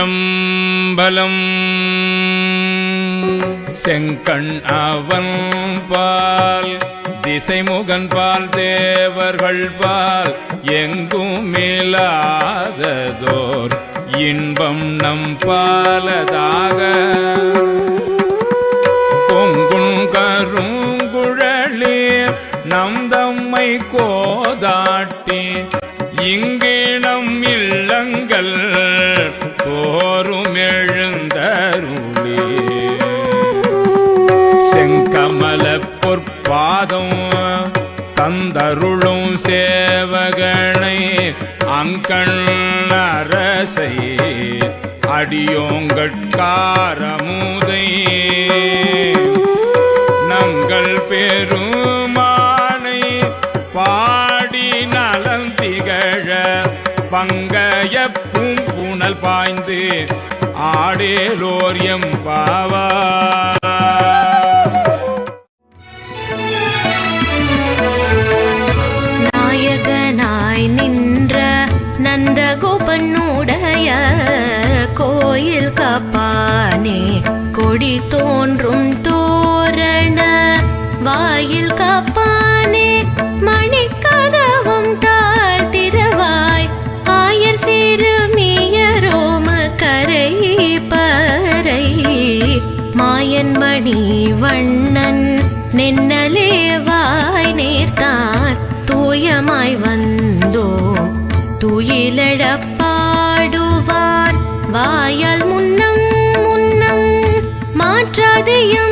திருச்சிற்றம்பலம் செங்கண் அவன் பால் திசைமுகன் பால் தேவர்கள் பால் எங்கும் மேலாததோர் இன்பம் நம் பாலதாக போதாட்டி இங்கிடம் இல்லங்கள் தோறும் எழுந்தருளே செங்கமல பொற்பாதம் தந்தருளும் சேவகனை அங்கண் அரசை அடியோங்கட்காரமுதை பங்கய பூங்குணல் பாய்ந்து ஆடேலோர் எம்பாவா நாயகனாய் நின்ற நந்தகோபனுடைய கோயில் காப்பானே கொடி தோன்றும் தோரண வாயில் காப்ப மாலை மாயன் மணி வண்ணன் நென்னலே வாய் நேர்த்தான் தூயமாய் வந்தோ. துயிலழப்பாடுவான் வாயால் முன்னம் முன்னம் மாற்றாதையும்